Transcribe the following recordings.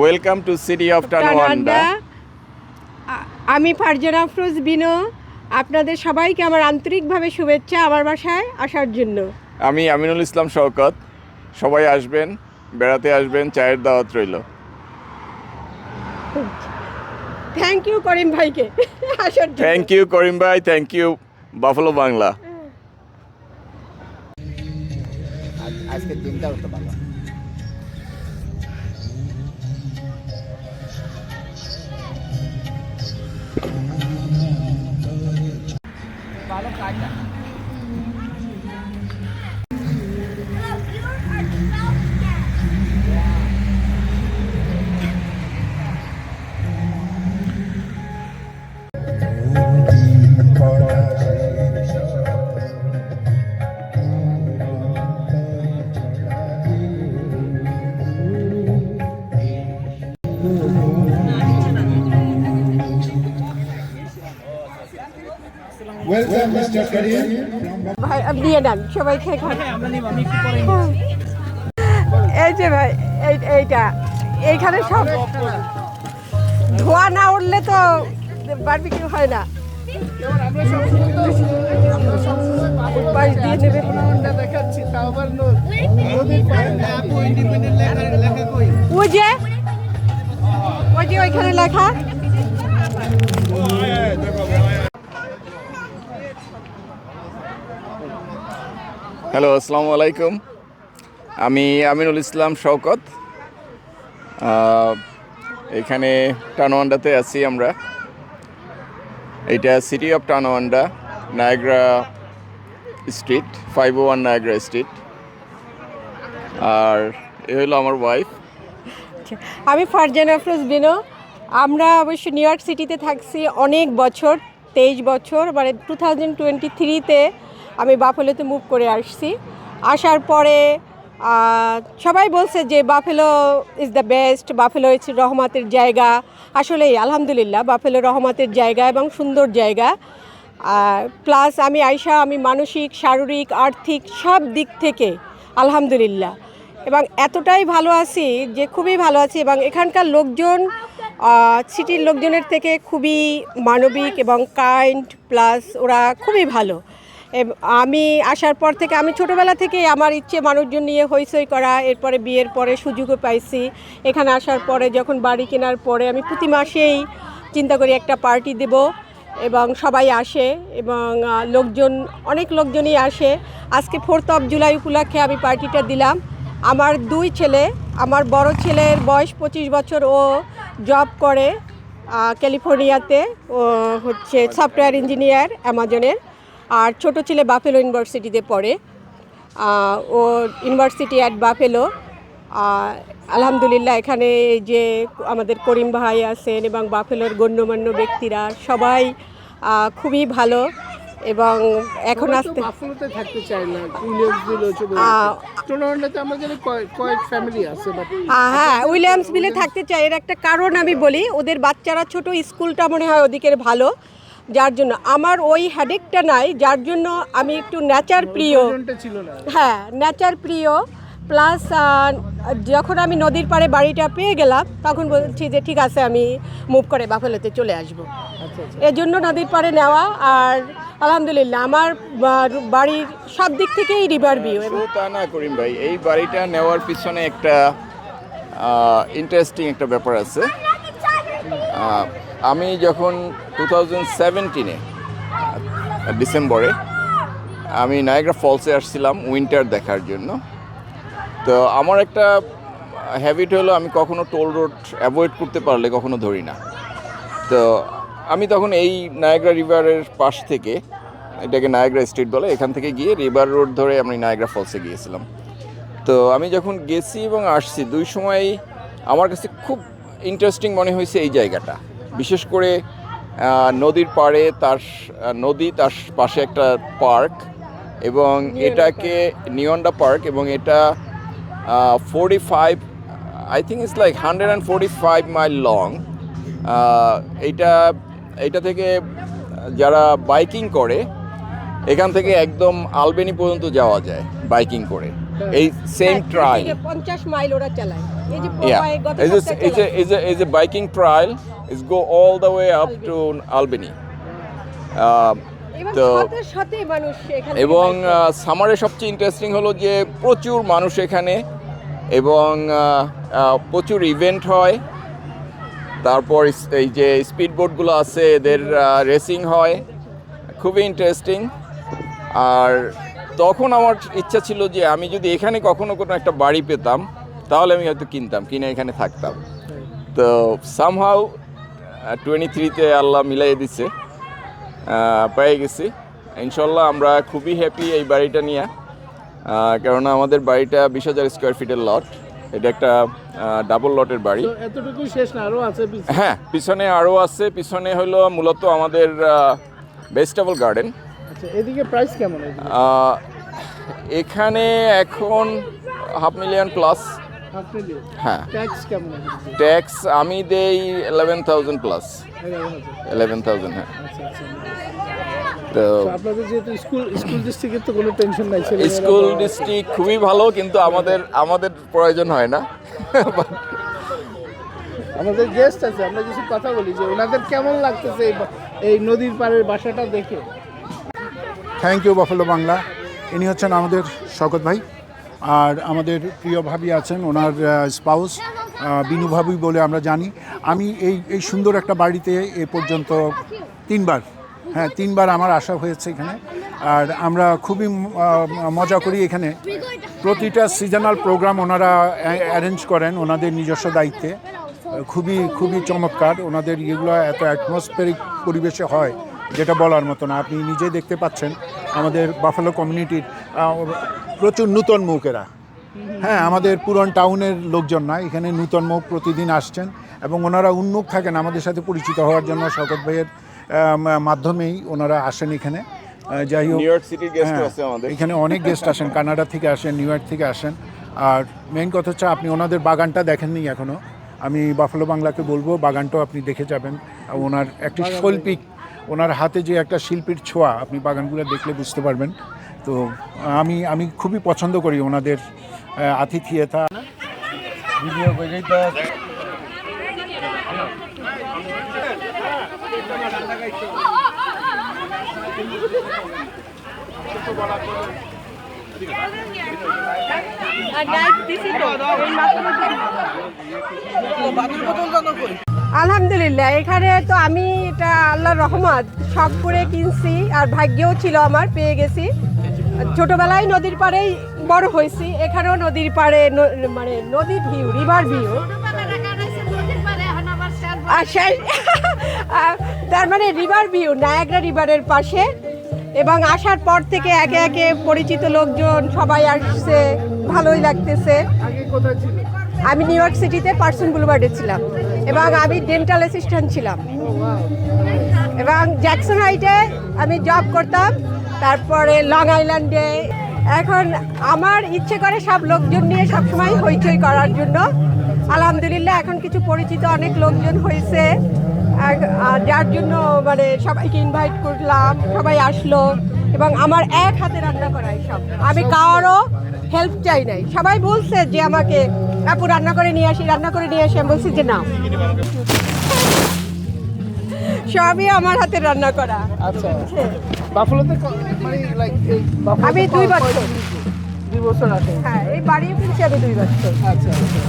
Welcome to city of Tonawanda আমি ফারজানা আফরোজ বিনো। আপনাদের সবাইকে আমার আন্তরিকভাবে শুভেচ্ছা আমার বাসায় আসার জন্য। আমি আমিনুল ইসলাম শওকত। সবাই আসবেন বেড়াতে আসবেন চায়ের দাওয়াত রইল। থ্যাংক ইউ করিম ভাইকে। আসার থ্যাংক ইউ করিম ভাই থ্যাংক ইউ বাফলো বাংলা। আজকের দিনটাও তো ভালো ভালো কাজ ভাই খান। এই যে ভাই এই এইটা এইখানে সব। ধোয়া না উঠলে তো বারবিকিউ হয় না। দিয়ে যে ওই যে ওইখানে লেখা। হ্যালো আসসালামু আলাইকুম। আমি আমিনুল ইসলাম শওকত। এখানে টানোয়ান্ডাতে আছি আমরা। এটা city of Tonawanda Niagara street five O one Niagara street আর এ হলো আমার ওয়াইফ আমি ফারজান আফরোজ বিনো। আমরা অবশ্য নিউ ইয়র্ক সিটিতে থাকছি অনেক বছর, তেইশ বছর মানে টু থাউজেন্ড টোয়েন্টি থ্রিতে আমি বাফেলোতে মুভ করে আসছি। আসার পরে সবাই বলছে যে Buffalo is the best Buffalo is রহমতের জায়গা। আসলেই, আলহামদুলিল্লাহ, বাফেলো রহমতের জায়গা এবং সুন্দর জায়গা। প্লাস আমি আয়সা আমি মানসিক, শারীরিক, আর্থিক সব দিক থেকে, আলহামদুলিল্লাহ। এবং এতটাই ভালো আছি যে খুবই ভালো আছি এবং এখানকার লোকজন সিটির লোকজনের থেকে খুবই মানবিক এবং কাইন্ড প্লাস ওরা খুবই ভালো। আমি আসার পর থেকে, আমি ছোটোবেলা থেকে আমার ইচ্ছে মানুষজন নিয়ে হইচই করা, এরপরে বিয়ের পরে সুযোগও পাইছি। এখানে আসার পরে যখন বাড়ি কেনার পরে আমি প্রতি মাসেই চিন্তা করি একটা পার্টি দেব এবং সবাই আসে এবং লোকজন, অনেক লোকজনই আসে। আজকে ফোর্থ অফ জুলাই উপলক্ষে আমি পার্টিটা দিলাম। আমার দুই ছেলে, আমার বড় ছেলের বয়স পঁচিশ বছর, ও জব করে ক্যালিফোর্নিয়াতে, ও হচ্ছে সফটওয়্যার ইঞ্জিনিয়ার অ্যামাজনের আর ছোট ছেলে বাফেলো ইউনিভার্সিটিতে পড়ে। ও ইউনিভার্সিটি অ্যাট বাফেলো আলহামদুলিল্লাহ এখানে এই যে আমাদের করিম ভাই আছেন এবং বাফেলোর গণ্যমান্য ব্যক্তিরা সবাই খুবই ভালো এবং এখন আসতে বাফলোতে থাকতে চাই না উইলিয়ামসভিল আমাদের কয়েক কয়েক ফ্যামিলি আছে হ্যাঁ উইলিয়ামস বিলে থাকতে চাই এর একটা কারণ আমি বলি ওদের বাচ্চারা ছোট স্কুলটা মনে হয় ওদিকের ভালো। যার জন্য আমার ওই হ্যাডেকটা নাই যার জন্য আমি একটু নেচার প্রিয়। হ্যাঁ নেচার প্রিয়। প্লাস যখন আমি নদীর পাড়ে বাড়িটা পেয়ে গেলাম তখন বলছি যে ঠিক আছে আমি মুভ করে বাফেলোতে চলে আসব। আচ্ছা আচ্ছা। এর জন্য নদীর পাড়ে নেওয়া আর আলহামদুলিল্লাহ আমার বাড়ির সব দিক থেকেই রিভার ভিউ তা না করিম ভাই এই বাড়িটা নেওয়ার পিছনে একটা ইন্টারেস্টিং একটা ব্যাপার আছে। আমি যখন টু থাউজেন্ড ডিসেম্বরে, আমি নায়গ্রা ফলসে আসছিলাম উইন্টার দেখার জন্য। তো আমার একটা হ্যাবিট হলো আমি কখনো টোল রোড অ্যাভয়েড করতে পারলে কখনো ধরি না। তো আমি তখন এই নায়াগ্রা রিভারের পাশ থেকে, এটাকে নায়াগ্রা স্ট্রিট বলে, এখান থেকে গিয়ে রিভার রোড ধরে আমি নায়াগ্রা ফলসে গিয়েছিলাম। তো আমি যখন গেছি এবং আসছি, দুই সময় আমার কাছে খুব ইন্টারেস্টিং মনে হয়েছে এই জায়গাটা। বিশেষ করে নদীর পাড়ে তার নদী তার পাশে একটা পার্ক এবং এটাকে নিয়ন্ডা পার্ক এবং এটা forty five I think it's like hundred and forty five mile long এইটা এইটা থেকে যারা বাইকিং করে এখান থেকে একদম আলবেনি পর্যন্ত যাওয়া যায় বাইকিং করে। এই সেম ট্রায়াল পঞ্চাশ মাইল ওরা চালায়। Yeah, it's a, it's a, it's a, it's a biking trial. It's go all the way up to Albany. Uh, এবং তো এবং সামারে সবচেয়ে ইন্টারেস্টিং হলো যে প্রচুর মানুষ এখানে এবং আহ, আহ, প্রচুর ইভেন্ট হয়। তারপর এই যে স্পিড বোটগুলো আছে এদের রেসিং হয়। খুবই ইন্টারেস্টিং আর তখন আমার ইচ্ছা ছিল যে আমি যদি এখানে কখনো কোনো একটা বাড়ি পেতাম তাহলে আমি হয়তো কিনতাম কিনে এখানে থাকতাম। তো সামহাউ টোয়েন্টি থ্রিতে আল্লাহ মিলাই দিছে। আহ, পেয়ে গেছি। ইনশাল্লাহ আমরা খুবই হ্যাপি এই বাড়িটা নিয়ে। কেননা আমাদের বাড়িটা বিশ হাজার স্কোয়ার ফিটের লট এটা একটা ডাবল লটের বাড়ি। শেষ না? আছে হ্যাঁ পিছনে আরও আছে। পিছনে হলো মূলত আমাদের ভেজিটেবল গার্ডেন আচ্ছা এদিকে প্রাইস কেমন? এখানে এখন হাফ মিলিয়ন প্লাস হ্যাঁ। ট্যাক্স কেমন এদিকে ট্যাক্স আমি দেই eleven thousand plus eleven thousand হ্যাঁ। আচ্ছা আচ্ছা তো তো আপনাদের যেহেতু স্কুল স্কুল ডিস্ট্রিক্টের তো কোনো টেনশন নাই স্কুল ডিস্ট্রিক্ট খুবই ভালো কিন্তু আমাদের আমাদের প্রয়োজন হয় না। আমাদের গেস্ট আছে আমরা কিছু কথা বলি যে ওনাদের কেমন লাগতেছে এই এই নদীর পাড়ের বাসাটা দেখে? থ্যাংক ইউ বাফলো বাংলা ইনি হচ্ছেন আমাদের শকত ভাই। আর আমাদের প্রিয় ভাবি আছেন, ওনার স্পাউস বিনু ভাবি বলে আমরা জানি। আমি এই এই সুন্দর একটা বাড়িতে এ পর্যন্ত তিনবার হ্যাঁ তিনবার আমার আসা হয়েছে এখানে। আর আমরা খুবই মজা করি এখানে। প্রতিটা সিজনাল প্রোগ্রাম ওনারা অ্যারেঞ্জ করেন ওনাদের নিজস্ব দায়িত্বে। খুবই খুবই চমৎকার। ওনাদের এগুলো এত অ্যাটমসফেরিক পরিবেশে হয়, যেটা বলার মতো না। আপনি নিজেই দেখতে পাচ্ছেন। আমাদের বাফালো কমিউনিটির প্রচুর নূতন মুখেরা হ্যাঁ আমাদের পুরন টাউনের লোকজন না এখানে নূতন মুখ প্রতিদিন আসছেন এবং ওনারা উন্মুখ থাকেন আমাদের সাথে পরিচিত হওয়ার জন্য শকত ভাইয়ের মাধ্যমেই ওনারা আসেন এখানে। যাই হোক নিউ ইয়র্ক সিটির গেস্ট হ্যাঁ, এখানে অনেক গেস্ট আসেন কানাডা থেকে আসেন নিউ ইয়র্ক থেকে আসেন। আর মেইন কথা হচ্ছে আপনি ওনাদের বাগানটা দেখেননি এখনও আমি বাফালো বাংলাকে বলব বাগানটাও আপনি দেখে যাবেন। ওনার একটি শৈল্পিক ওনার হাতে যে একটা শিল্পীর ছোঁয়া আপনি বাগানগুলো দেখলে বুঝতে পারবেন। তো আমি আমি খুবই পছন্দ করি ওনাদের আতিথিয়তা। আলহামদুলিল্লাহ, এখানে তো আমি এটা আল্লাহর রহমত শখ করে কিনছি আর ভাগ্যও ছিল আমার, পেয়ে গেছি। ছোটবেলায় নদীর পাড়েই বড় হয়েছি, এখানেও নদীর পাড়ে মানে নদীর ভিউ, রিভার ভিউ। তার মানে রিভার ভিউ, নায়াগ্রা রিভারের পাশে। এবং আসার পর থেকে একে একে পরিচিত লোকজন সবাই আসছে, ভালোই লাগতেছে। আগে কোথায় ছিল? আমি নিউ ইয়র্ক সিটিতে পার্সন বুলবার্ডে ছিলাম এবং আমি ডেন্টাল অ্যাসিস্ট্যান্ট ছিলাম। এবং জ্যাকসন হাইটে আমি জব করতাম, তারপরে লং আইল্যান্ডে এখন আমার ইচ্ছে করে সব লোকজন নিয়ে সবসময় হইচই করার জন্য। আলহামদুলিল্লাহ, এখন কিছু পরিচিত অনেক লোকজন হয়েছে। যার জন্য মানে সবাইকে ইনভাইট করলাম, সবাই আসলো। এবং আমার এক হাতে রান্না করাই সব। আমি কারও হেল্প চাই নাই। সবাই বলছে যে আমাকে আপু রান্না করে নিয়ে আসি রান্না করে নিয়ে আসি। আমি বলছি যে না। সবই আমার হাতে রান্না করা। আচ্ছা। বাফলোতে মানে লাইক আমি দুই বছর। দুই বছর আসে? হ্যাঁ এই বাড়িও কিনছি আমি দুই বছর। আচ্ছা আচ্ছা।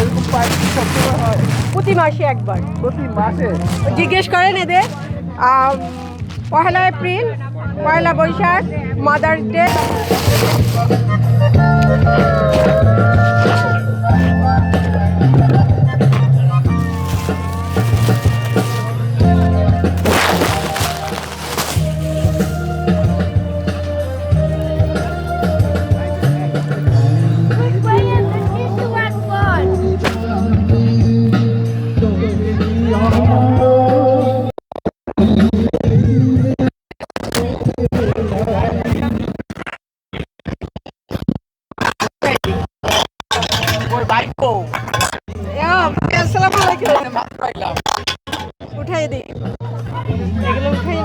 এরকম পার্টি সবসময় হয়? প্রতি মাসে একবার। প্রতি মাসে? জিজ্ঞেস করেন এদের পয়লা এপ্রিল পয়লা বৈশাখ মাদার্স ডে।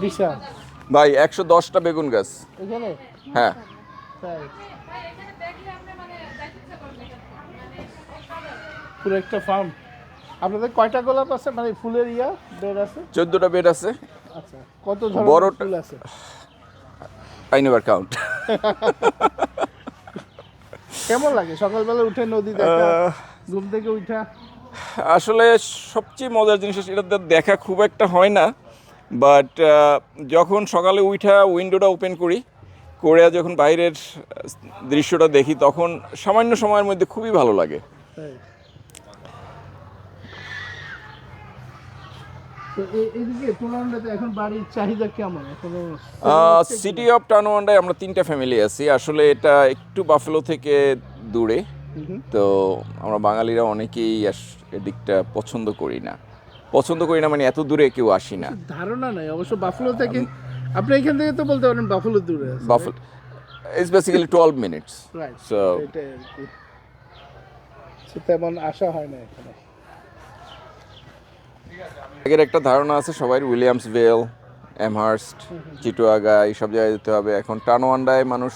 বিশাল। ভাই একশো দশটা বেগুন গাছ। এখানে? হ্যাঁ। তাই। পুরো একটা ফার্ম আপনাদের কয়টা গোলাপ আছে? মানে ফুলের ইয়া বেড আছে? চোদ্দোটা বেড আছে। আচ্ছা কত ধরনের বড়টা- ফুল আছে? আই নেভার কাউন্ট কেমন লাগে? সকালবেলা উঠে নদী দেখা ঘুম থেকে উঠা? আসলে সবচেয়ে মজার জিনিস এটা দেখা খুব একটা হয় না। বাট যখন সকালে উঠা উইন্ডোটা ওপেন করি করে যখন বাইরের দৃশ্যটা দেখি তখন সামান্য সময়ের মধ্যে খুবই ভালো লাগে। সিটি অফ টানোয়ান্ডায় আমরা তিনটা ফ্যামিলি আছি। আসলে এটা একটু বাফেলো থেকে দূরে। তো আমরা বাঙালিরা অনেকেই এদিকটা পছন্দ করি না। পছন্দ করি না মানে এত দূরে কেউ আসি না। ধারণা নাই অবশ্য বাফলো থেকে আপনি এখান থেকে তো বলতে পারেন বাফলো দূরে আছে Buffalo it's basically twelve minutes আর তেমন আশা হয় না এখানে। আগের একটা ধারণা আছে সবাই উইলিয়ামস ভেল এমহার্স্ট চিটুয়াগা এইসব জায়গায় যেতে হবে। এখন টানোয়ান্ডায় মানুষ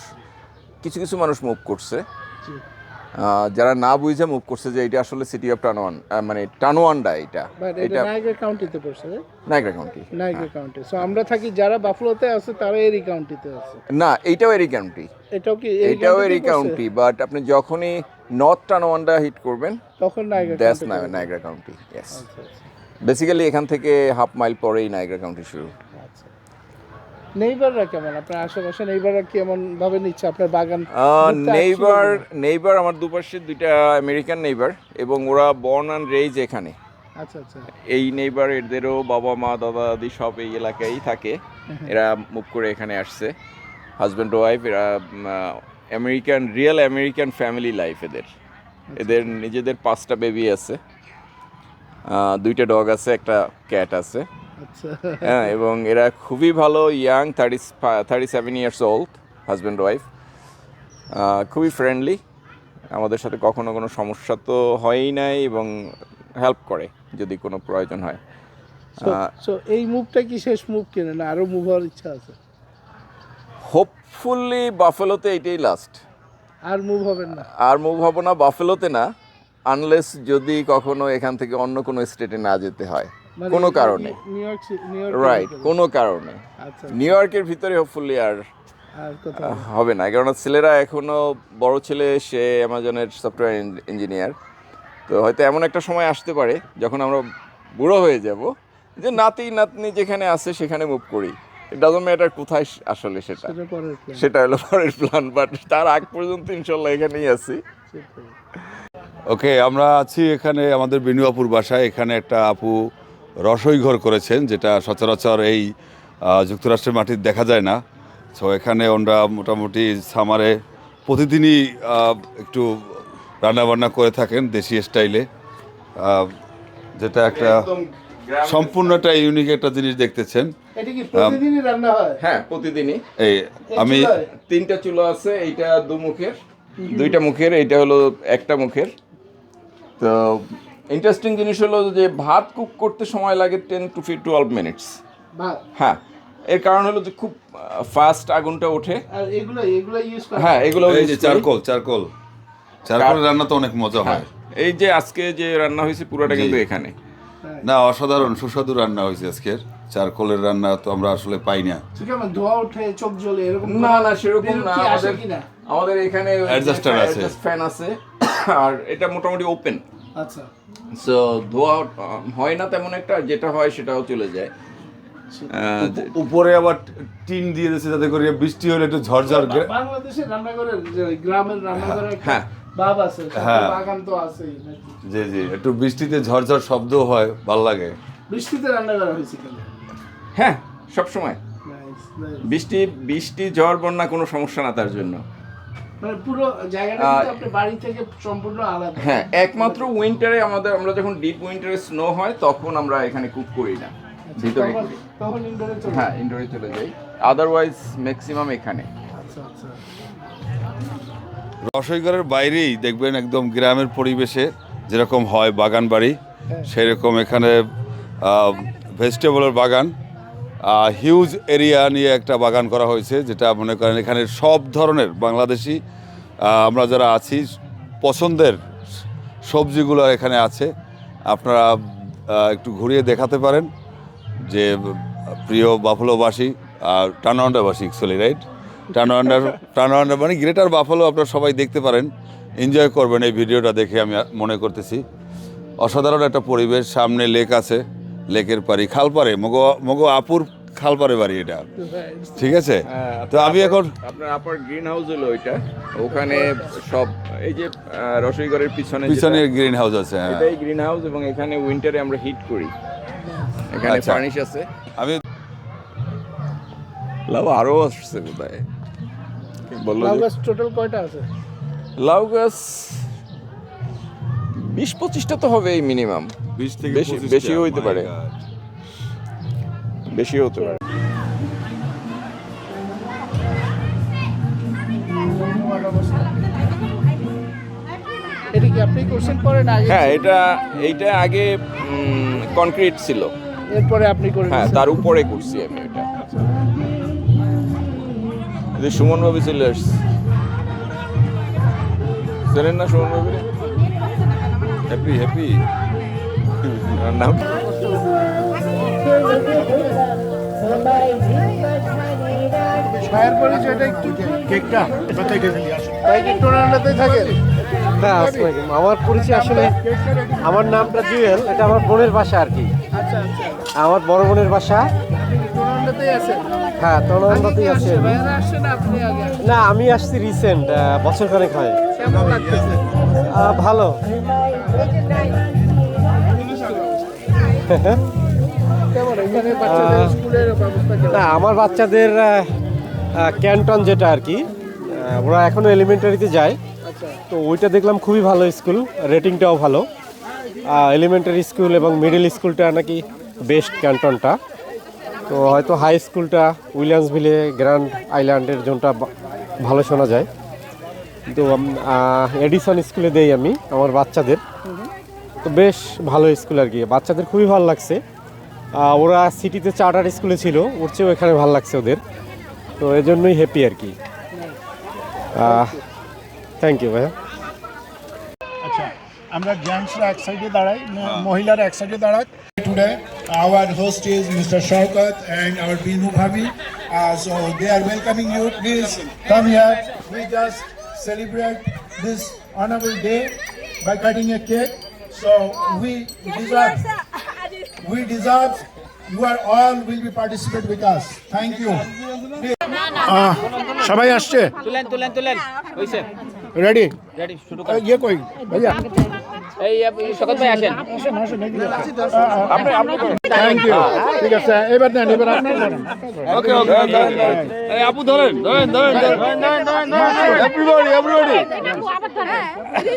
কিছু কিছু মানুষ মুভ করছে। যারা না বুঝে মুভ করছে যে এটা আসলে সিটি অফ টানোয়ান মানে টানোয়ান্ডা এটা। এটা নাইগ্রা কাউন্টিতে পড়ছে Niagara county Niagara county so আমরা থাকি যারা বাফলোতে আছে তারা এরি কাউন্টিতে আছে। না এইটাও এরি কাউন্টি এটাও কি এটাও এরি কাউন্টি বাট আপনি যখনই নর্থ টানোয়ান্ডা হিট করবেন তখন Niagara that's Niagara County yes basically এখান থেকে হাফ মাইল পরেই নাইগ্রা কাউন্টি শুরু। নেইবাররা কেমন? আপনার আশেপাশে নেইবাররা কেমন ভাবে নিচ্ছে? আপনার বাগান নেইবার নেইবার আমার দুপাশে দুইটা আমেরিকান নেইবার এবং ওরা বর্ন অ্যান্ড রেজ এখানে। আচ্ছা আচ্ছা। এই নেইবার এদেরও বাবা মা দাদা দাদি সব এই এলাকায় থাকে। এরা মুভ করে এখানে আসছে। হাজব্যান্ড ওয়াইফ এরা American real American family life এদের। এদের নিজেদের পাঁচটা বেবি আছে। দুইটা ডগ আছে একটা ক্যাট আছে। আচ্ছা হ্যাঁ এবং এরা খুবই ভালো young thirty thirty seven years old husband wife খুবই ফ্রেন্ডলি আমাদের সাথে কখনো কোনো সমস্যা তো হয়ই নাই এবং হেল্প করে যদি কোনো প্রয়োজন হয়। সো এই মুভটা কি শেষ মুভ কিনে না? আরও মুভ হওয়ার ইচ্ছা আছে? হোপফুলি বাফেলোতে এটাই লাস্ট আর মুভ হবেন না। আর মুভ হব না বাফেলোতে না আনলেস যদি কখনো এখান থেকে অন্য কোনো স্টেটে না যেতে হয়। কোনো কারণে। রাইট কোনো কারণে। আচ্ছা। নিউ ইয়র্কের ভিতরে হোপফুলি আর হবে না কারণ ছেলেরা এখনও বড় ছেলে সে অ্যামাজনের সফটওয়্যার ইঞ্জিনিয়ার তো হয়তো এমন একটা সময় আসতে পারে যখন আমরা বুড়ো হয়ে যাব যে নাতি নাতনি যেখানে আছে সেখানে মুভ করি। ইট ডাজন্ট ম্যাটার কোথায় আসলে সেটা। সেটা পরের plan, সেটা হলো পরের প্ল্যান বাট তার আগ পর্যন্ত ইনশাল্লাহ এখানেই আছি। ওকে আমরা আছি এখানে আমাদের বেনুয়াপুর বাসায়। এখানে একটা আপু রসই ঘর করেছেন যেটা সচরাচর এই যুক্তরাষ্ট্রের মাটির দেখা যায় না। তো এখানে ওনারা মোটামুটি সামারে প্রতিদিনই একটু রান্নাবান্না করে থাকেন দেশি স্টাইলে। যেটা একটা সম্পূর্ণ একটা ইউনিক একটা জিনিস দেখতেছেন। এটা কি প্রতিদিনই রান্না হয়? হ্যাঁ প্রতিদিনই। এই আমি তিনটা চুলো আছে এইটা দু মুখের দুইটা মুখের এইটা হলো একটা মুখের। তো ইন্টারেস্টিং জিনিস হলো যে ভাত কুক করতে সময় লাগে ten to five twelve minutes হ্যাঁ এর কারণ হলো যে খুব ফাস্ট আগুনটা ওঠে। এগুলো এগুলো ইউজ হ্যাঁ এগুলো এই যে চারকোল চারকোল। চারকোল রান্না তো অনেক মজা হ্যাঁ হয়। এই যে আজকে যে রান্না হয়েছে পুরোটা কিন্তু এখানে। না অসাধারণ সুস্বাদু রান্না হয়েছে আজকের। চারকোলের রান্না তো আমরা আসলে পাই না। ঠিক ধোয়া ওঠে চোখ জ্বলে এরকম না না সেরকম না। আমাদের আমাদের এখানে Adjuster আছে। ফ্যান আছে। আর এটা মোটামুটি ওপেন আচ্ছা। সো ধোয়া হয় না তেমন একটা যেটা হয় সেটাও চলে যায়। উপরে আবার টিন দিয়ে দিয়েছে যাতে করে বৃষ্টি হলে একটু ঝরঝর বাংলাদেশের রান্নাঘরের গ্রামের রান্নাঘরের হ্যাঁ। আছে হ্যাঁ। বাগান তো আছেই জি জি একটু বৃষ্টিতে ঝরঝর শব্দ হয় ভালো লাগে। বৃষ্টিতে রান্না করা হয়েছে হ্যাঁ সব সময়. বৃষ্টি বৃষ্টি ঝড় বন্যা কোনো সমস্যা না তার জন্য। হ্যাঁ একমাত্র উইন্টারে আমাদের আমরা যখন ডিপ উইন্টারে স্নো হয় তখন আমরা এখানে কুক করি না। ভিতরে ইনডোরে চলে হ্যাঁ ইনডোরে চলে যাই। আদারওয়াইজ ম্যাক্সিমাম এখানে। আচ্ছা আচ্ছা। রসইগড়ের বাইরেই দেখবেন একদম গ্রামের পরিবেশে যেরকম হয় বাগান বাড়ি সেরকম এখানে ভেজিটেবলের বাগান। হিউজ এরিয়া নিয়ে একটা বাগান করা হয়েছে, যেটা মনে করেন এখানে সব ধরনের বাংলাদেশি আমরা যারা আছি, পছন্দের সবজিগুলো এখানে আছে। আপনারা একটু ঘুরিয়ে দেখাতে পারেন যে, প্রিয় বাফলোবাসী আর টানান্ডাবাসী অ্যাকচুয়ালি রাইট টানান্ডার টানান্ডার মানে গ্রেটার বাফলো আপনারা সবাই দেখতে পারেন। এনজয় করবেন এই ভিডিওটা দেখে আমি মনে করতেছি। অসাধারণ একটা পরিবেশ, সামনে লেক আছে। লেকের পাড়ি খালপাড়ে মগো মগো আপুর খালপাড়ে বাড়ি এটা। ঠিক আছে? তো আমি এখন আপনার আপার গ্রিন হাউস হলো ওইটা ওখানে সব এই যে রসইগড়ের পিছনে পিছনে গ্রিন হাউস আছে হ্যাঁ। এটাই গ্রিন হাউস এবং এখানে উইন্টারে আমরা হিট করি। এখানে আচ্ছা। ফার্নিশ আছে। আমি লাউ আরও আসছে বোধহয় বলল লাউ গাছ টোটাল কয়টা আছে? লাউ গাছ বিশ পঁচিশটা তো হবেই মিনিমাম বিশ থেকে বেশি- বেশি হইতে পারে। বেশি হতে পারে। এটা কি আপনি করছেন না হ্যাঁ এটা এইটা আগে কনক্রিট ছিল। এরপরে আপনি করে হ্যাঁ তার উপরে করছি আমি এটা। যে সুমন ভাবি চলে আসছে। না সুমন ভাবি? হ্যাপি হ্যাপি নাম? ভাইয়ের পরিচয়টা একটু কেকটা বাতাইতে ফেলি আসুন কি টোনান্ডাতেই থাকেন? হ্যাঁ আসসালামু আমার পরিচয় আসলে আমার নামটা জুয়েল এটা আমার বোনের বাসা আর কি। আচ্ছা আচ্ছা। আমার বড় বোনের বাসা। টোনান্ডাতেই হ্যাঁ আগে আছে না আপনি আগে? আসছেন? না আমি আসছি রিসেন্ট বছর খানেক হয়। ভালো। না, আমার বাচ্চাদের ক্যান্টন যেটা আর কি ওরা এখনও এলিমেন্টারিতে যায়। তো ওইটা দেখলাম খুবই ভালো স্কুল রেটিংটাও ভালো। এলিমেন্টারি স্কুল এবং মিডিল স্কুলটা নাকি বেস্ট ক্যান্টনটা। তো হয়তো হাই স্কুলটা উইলিয়ামসভিলে, গ্র্যান্ড আইল্যান্ডের জোনটা ভালো শোনা যায়। তো এডিসন স্কুলে দেই আমি, আমার বাচ্চাদের। তো বেশ ভালো স্কুল আর কি। বাচ্চাদের খুবই ভালো লাগছে। ওরা সিটিতে চার্টার স্কুলে ছিল, ওর চেয়েও এখানে ভালো লাগছে ওদের। তো এই জন্যই হ্যাপি আর কি। থ্যাংক ইউ ভাইয়া। আচ্ছা আমরা জেন্টসরা এক সাইডে দাঁড়াই মহিলারা এক সাইডে দাঁড়াক। Today our host is mister Shawkat and our Binu bhabi so they are welcoming you please come here we just celebrate this honourable day by cutting a cake so we deserve, we deserve you are all will be participate with us thank you সবাই আসছে তুলেন তুলেন তুলেন হইছে ready ready শুরু ইয়ে কই ভাইয়া এই শকত ভাই আসেন থ্যাংক ইউ ঠিক আছে এবার দেন এবার করেন ওকে ওকে এই আপু ধরেন ধরেন ধরেন ধরেন এভরিবডি এভরিবডি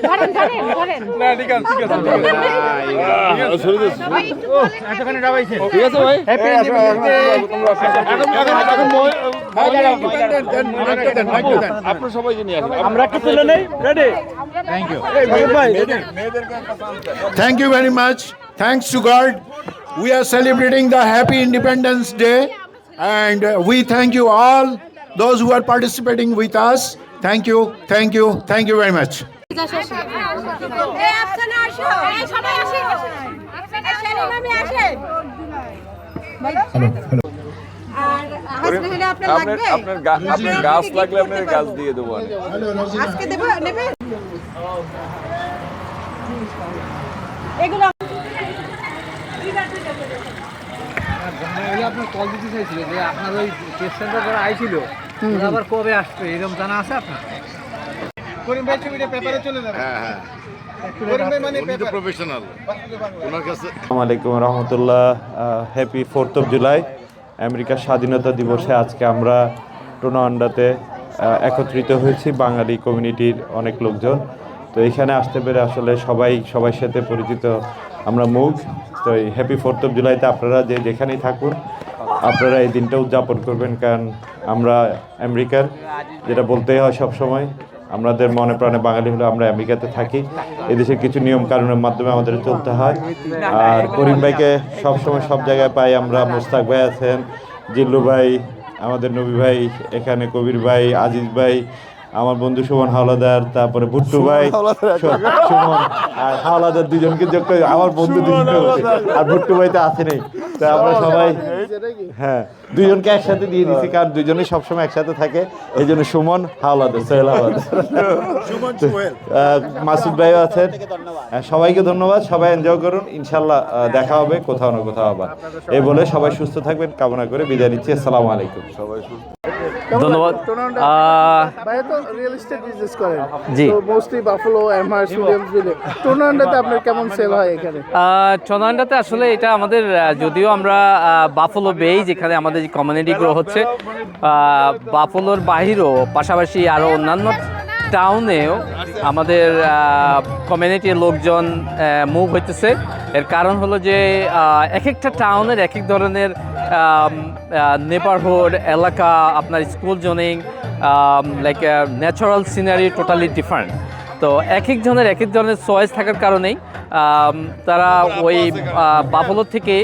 ধরেন ধরেন ধরেন না ঠিক আছে ঠিক আছে সরে ঠিক ভাই হ্যাপি আপনারা সবাই আমরা কি তুলে নেই রেডি থ্যাংক ইউ ভাই Thank you very much. Thanks to God. We are celebrating the happy Independence Day and uh, we thank you all, those who are participating with us. Thank you, thank you, thank you very much. আর হাসলে হলে আপনার আপনার লাগবে আপনার গা- আপনার গাছ লাগলে আপনার গাছ দিয়ে দেবো আমি আজকে দেবো নেবে এগুলো আপনার কল দিতে চাইছিল যে আপনার ওই টেস্ট সেন্টার যারা আইছিল আবার কবে আসবে? এরকম জানা আছে আপনার? করিম ভাই ছবিটা পেপারে চলে যাবে। করিম ভাই মানে পেপার আসসালামু আলাইকুম রহমতুল্লাহ হ্যাপি ফোর্থ অফ জুলাই আমেরিকার স্বাধীনতা দিবসে আজকে আমরা টোনা আন্ডাতে একত্রিত হয়েছি বাঙালি কমিউনিটির অনেক লোকজন। তো এখানে আসতে পেরে আসলে সবাই, সবার সাথে পরিচিত আমরা মুখ। তো এই হ্যাপি ফোর্থ অফ জুলাইতে আপনারা যে যেখানেই থাকুন, আপনারা এই দিনটা উদযাপন করবেন, কারণ আমরা আমেরিকার, যেটা বলতেই হয় সব সময় আমাদের মনে প্রাণে বাঙালি হলে আমরা আমেরিকাতে থাকি। এদেশের কিছু নিয়ম কানুনের মাধ্যমে আমাদের চলতে হয়। আর করিম ভাইকে সবসময় সব জায়গায় পাই, আমরা মোস্তাক ভাই আছেন, জিল্লু ভাই, আমাদের নবী ভাই, এখানে কবির ভাই, আজিজ ভাই আমার বন্ধু সুমন হাওলাদার তারপরে ভুট্টু ভাই সুমন আর হাওলাদার দুজনকে যোগ করে আমার বন্ধু দুজন আর ভুট্টু ভাই তো আছে নেই। তা আমরা সবাই হ্যাঁ দুজনকে একসাথে দিয়ে দিছি কারণ দুজনেই সবসময় একসাথে থাকে। এই জন্য সুমন হাওলাদার সোহেল আহ, মাসুদ ভাইও আছেন। সবাইকে ধন্যবাদ। সবাই এনজয় করুন। ইনশাল্লাহ দেখা হবে কোথাও না কোথাও আবার। এই বলে সবাই সুস্থ থাকবেন। কামনা করে বিদায় নিচ্ছি। আসসালামু আলাইকুম। সবাই ধন্যবাদ। টোনান্ডা তো রিয়েল এস্টেট বিজনেস করেন। জি। মোস্টলি বাফলো এমআর উইলিয়ামসভিলে টোনান্ডাতে আপনার কেমন সেল হয় এখানে? আহ, আসলে এটা আমাদের যদিও আমরা বাফলো বেই যেখানে আমাদের যে কমিউনিটি গ্রো হচ্ছে আহ, বাফলোর বাহিরেও পাশাপাশি আরও অন্যান্য টাউনেও আমাদের কমিউনিটির লোকজন মুভ হইতেছে। এর কারণ হলো যে এক একটা টাউনের এক এক ধরনের নেবারহুড এলাকা আপনার school zoning like natural scenery totally different তো এক এক জনের এক এক ধরনের চয়েস থাকার কারণেই তারা ওই বাফলো থেকে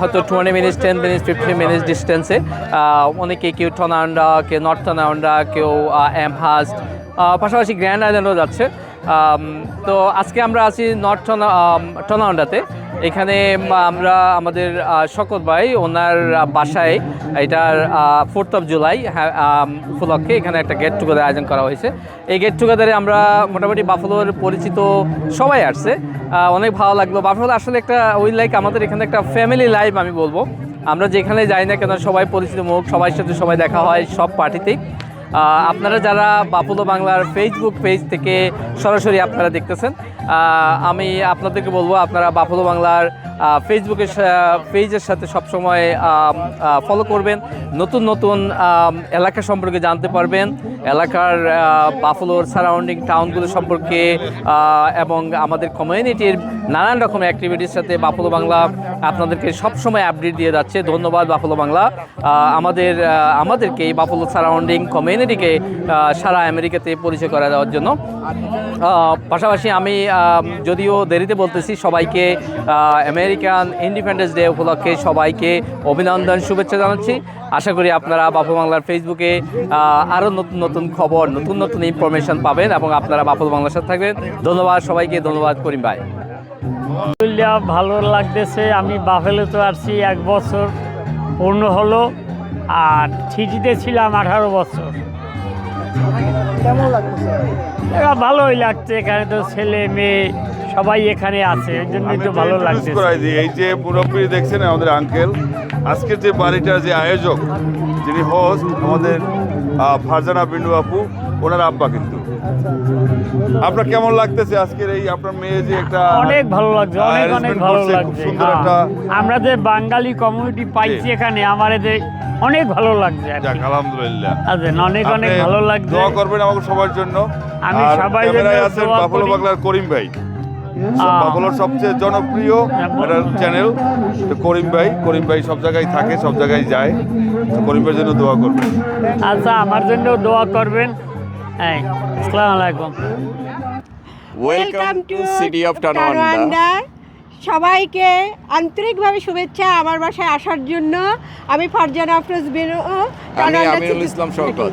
হয়তো twenty minutes ten minutes fifteen minutes ডিস্টেন্সে অনেকে কেউ টনাউন্ডা কেউ নর্থ টনাউন্ডা কেউ অ্যামহাস্ট পাশাপাশি গ্র্যান্ড আইল্যান্ডও যাচ্ছে। তো আজকে আমরা আছি নর্থ টনাউন্ডাতে। এখানে আমরা আমাদের শকত ভাই, ওনার বাসায় এটার ফোর্থ অফ জুলাই উপলক্ষে এখানে একটা গেট টুগেদার আয়োজন করা হয়েছে। এই গেট টুগেদারে আমরা মোটামুটি বাফলোর পরিচিত সবাই আসছে। অনেক ভালো লাগল। বাফলো আসলে একটা ওই লাইক আমাদের এখানে একটা ফ্যামিলি লাইফ আমি বলব। আমরা যেখানে যাই না কেন সবাই পরিচিত মুখ সবার সাথে সবাই দেখা হয়, সব পার্টিতেই আপনারা যারা বাপুলো বাংলার ফেসবুক পেজ থেকে সরাসরি আপনারা দেখতেছেন আমি আপনাদেরকে বলব, আপনারা বাপুলো বাংলার ফেসবুকের পেজের সাথে সবসময় ফলো করবেন, নতুন নতুন এলাকা সম্পর্কে জানতে পারবেন, এলাকার বাফলোর সারাউন্ডিং টাউনগুলো সম্পর্কে এবং আমাদের কমিউনিটির নানান রকম অ্যাক্টিভিটির সাথে বাফলো বাংলা আপনাদেরকে সবসময় আপডেট দিয়ে যাচ্ছে। ধন্যবাদ বাফলো বাংলা। আমাদের আমাদেরকে এই বাফলো সারাউন্ডিং কমিউনিটিকে আহ, সারা আমেরিকাতে পরিচয় করা দেওয়ার জন্য। পাশাপাশি আমি যদিও দেরিতে বলতেছি সবাইকে আমেরিকান ইন্ডিপেন্ডেন্স ডে উপলক্ষে সবাইকে অভিনন্দন শুভেচ্ছা জানাচ্ছি। আশা করি আপনারা বাপু বাংলার ফেসবুকে আরও নতুন নতুন খবর নতুন নতুন ইনফরমেশন পাবেন এবং আপনারা বাপু বাংলার সাথে থাকবেন। ধন্যবাদ সবাইকে ধন্যবাদ করিম ভাই। ভালো লাগতেছে। আমি বাফেলে তো আসছি এক বছর পূর্ণ হলো। আর সিটিতে ছিলাম আঠারো বছর। কেমন ভালোই লাগছে এখানে তো ছেলে মেয়ে সবাই এখানে আছে ওই জন্যই তো ভালো লাগছে এই যে পুরোপুরি দেখছেন আমাদের আঙ্কেল আজকের যে বাড়িটার যে আয়োজক যিনি হোস্ট আমাদের ফারজানা বিন্দু আপু ওনার আব্বা কিন্তু। আপনার কেমন লাগতেছে আজকের এই আপনার মেয়ে যে একটা অনেক ভালো লাগছে অনেক অনেক ভালো লাগছে। হ্যাঁ। আমরা যে বাঙালি কমিউনিটি পাইছি এখানে আমার যে অনেক ভালো লাগছে যাক আলহামদুলিল্লাহ। আছেন, অনেক অনেক ভালো লাগছে। দোয়া করবেন আমাকে সবার জন্য। আমি সবাই জন্য আছেন বাফলো। বাংলার করিম ভাই। বাফলোর সবচেয়ে জনপ্রিয় একটা চ্যানেল তো করিম ভাই করিম ভাই সব জায়গায় থাকে সব জায়গায় যায়। তো করিম ভাইয়ের জন্য দোয়া করবেন। আচ্ছা আমার জন্য দোয়া করবেন। হ্যাঁ আসসালামু আলাইকুম। Welcome to city of Tonawanda সবাইকে আন্তরিকভাবে শুভেচ্ছা আমার বাসায় আসার জন্য। আমি ফারজানা আফরোজ বেরো ইসলাম শওকত।